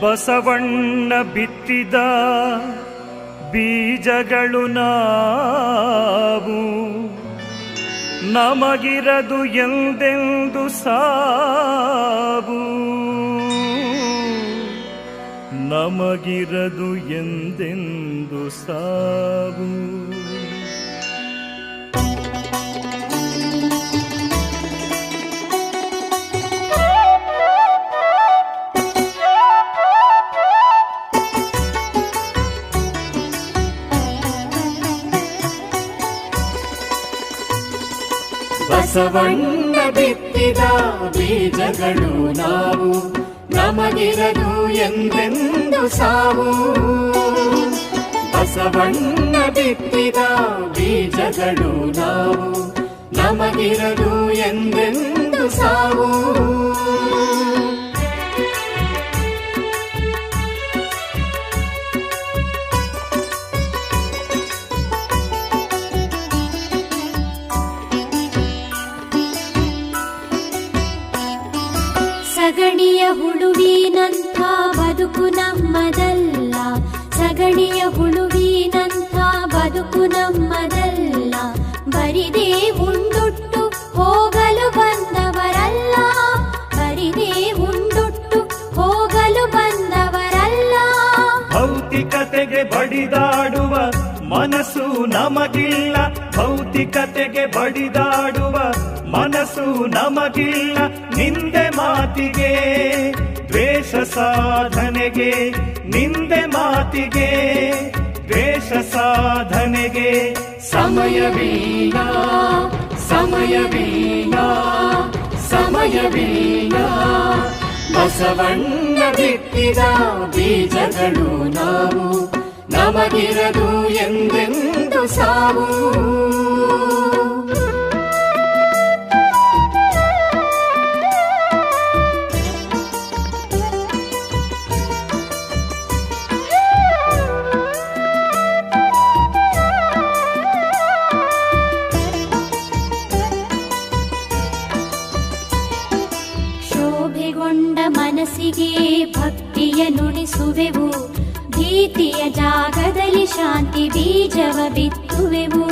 ಬಸವಣ್ಣ ಬಿತ್ತಿದ ಬೀಜಗಳು ನಾವು. ನಮಗಿರದು ಎಂದೆಂದು ಸಾವು. ನಮಗಿರದು ಎಂದೆಂದು ಸಾವು. ಬಸವಣ್ಣ ಬಿತ್ತಿದ ಬೀಜಗಳು ನಾವು ನಮಗಿರದು ಎಂದೆಂದು ಸಾವು? ಬಸವಣ್ಣ ಬಿತ್ತಿದ ಬೀಜಗಳು ನಾವು ನಮಗಿರದು ಎಂದೆಂದು ಸಾವು? ಸಗಣಿಯ ಹುಳುವಿನಂಥ ಬದುಕು ನಮ್ಮದಲ್ಲ. ಸಗಣಿಯ ಹುಳುವಿನಂಥ ಬದುಕು ನಮ್ಮದಲ್ಲ. ಬರಿದೇ ಉಂಡುಟ್ಟು ಹೋಗಲು ಬಂದವರಲ್ಲ. ಬರಿದೇ ಉಂಡುಟ್ಟು ಹೋಗಲು ಬಂದವರಲ್ಲ. ಭೌತಿಕತೆಗೆ ಬಡಿದಾಡುವ ಮನಸ್ಸು ನಮಗಿಲ್ಲ. ಭೌತಿಕತೆಗೆ ಬಡಿದಾಡುವ ಮನಸ್ಸು ನಮಗಿಲ್ಲ ನಿಂದೆ ಮಾತಿಗೆ, ದ್ವೇಷ ಸಾಧನೆಗೆ ನಿಂದೆ ಮಾತಿಗೆ, ದ್ವೇಷ ಸಾಧನೆಗೆ ಸಮಯವೀನ ಸಮಯವೀನ ಸಮಯವೀನ ಬಸವಣ್ಣ ಬಿತ್ತಿದ ಬೀಜಗಳು ನಾವು, ನಮಗಿರದು ಎಂದೆಂದು ಸಾವು. ಮನಸ್ಸಿಗೆ ಭಕ್ತಿಯ ನುಡಿಸುವೆವು ಭೀತಿಯ ಜಾಗದಲ್ಲಿ ಶಾಂತಿ ಬೀಜವ ಬಿತ್ತುವೆವು.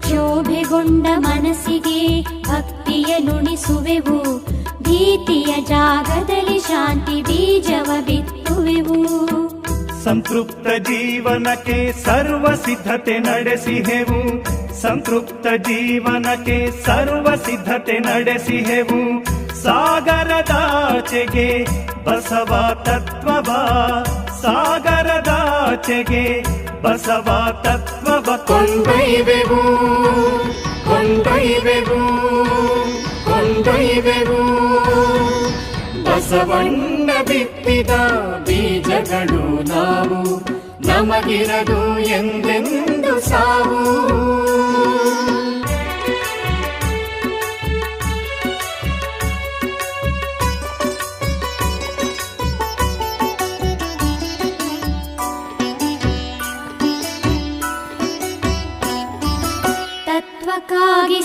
ಕ್ಷೋಭೆಗೊಂಡ ಮನಸ್ಸಿಗೆ ಭಕ್ತಿಯ ನುಡಿಸುವೆವು ಭೀತಿಯ ಜಾಗದಲ್ಲಿ ಶಾಂತಿ ಬೀಜವ ಬಿತ್ತುವೆವು. ಸಂತೃಪ್ತ ಜೀವನಕ್ಕೆ ಸರ್ವ ಸಿದ್ಧತೆ ನಡೆಸಿಹೆವು ಸಂತೃಪ್ತ ಜೀವನಕ್ಕೆ ಸರ್ವ ಸಿದ್ಧತೆ ನಡೆಸಿಹೆವು ಸಾಗರದಾಚೆಗೆ ಬಸವ ತತ್ವವ ಸಾಗರದಾಚೆಗೆ ಬಸವ ತತ್ವವ ಕೊಂಡೊಯ್ವೆವು ಕೊಂಡೊಯ್ವೆವು ಕೊಂಡೊಯ್ವೆವು ಬಸವಣ್ಣ ಬಿತ್ತಿದ ಬೀಜಗಳು ನಾವು, ನಮಗಿರದು ಎಂದೆಂದು ಸಾವು.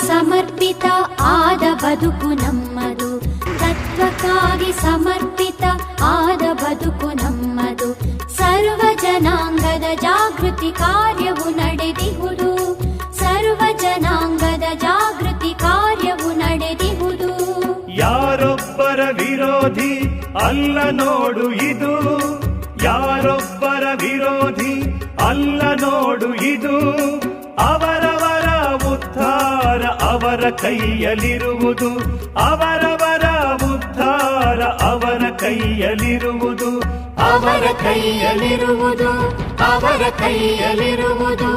ಸಮರ್ಪಿತ ಆದ ಬದುಕು ನಮ್ಮದು. ತತ್ವಕ್ಕಾಗಿ ಸಮರ್ಪಿತ ಆದ ಬದುಕು ನಮ್ಮದು. ಸರ್ವ ಜನಾಂಗದ ಜಾಗೃತಿ ಕಾರ್ಯವು ನಡೆದಿಹುದು. ಸರ್ವ ಜನಾಂಗದ ಜಾಗೃತಿ ಕಾರ್ಯವು ನಡೆದಿಹುದು. ಯಾರೊಬ್ಬರ ವಿರೋಧಿ ಅಲ್ಲ ನೋಡು ಇದು. ಯಾರೊಬ್ಬರ ವಿರೋಧಿ ಅಲ್ಲ ನೋಡು ಇದು. ಉದ್ಧಾರ ಅವರ ಕೈಯಲ್ಲಿರುವುದು ಅವರವರ ಉದ್ಧಾರ ಅವರ ಕೈಯಲ್ಲಿರುವುದು. ಅವರ ಕೈಯಲ್ಲಿರುವುದು ಅವರ ಕೈಯಲ್ಲಿರುವುದು.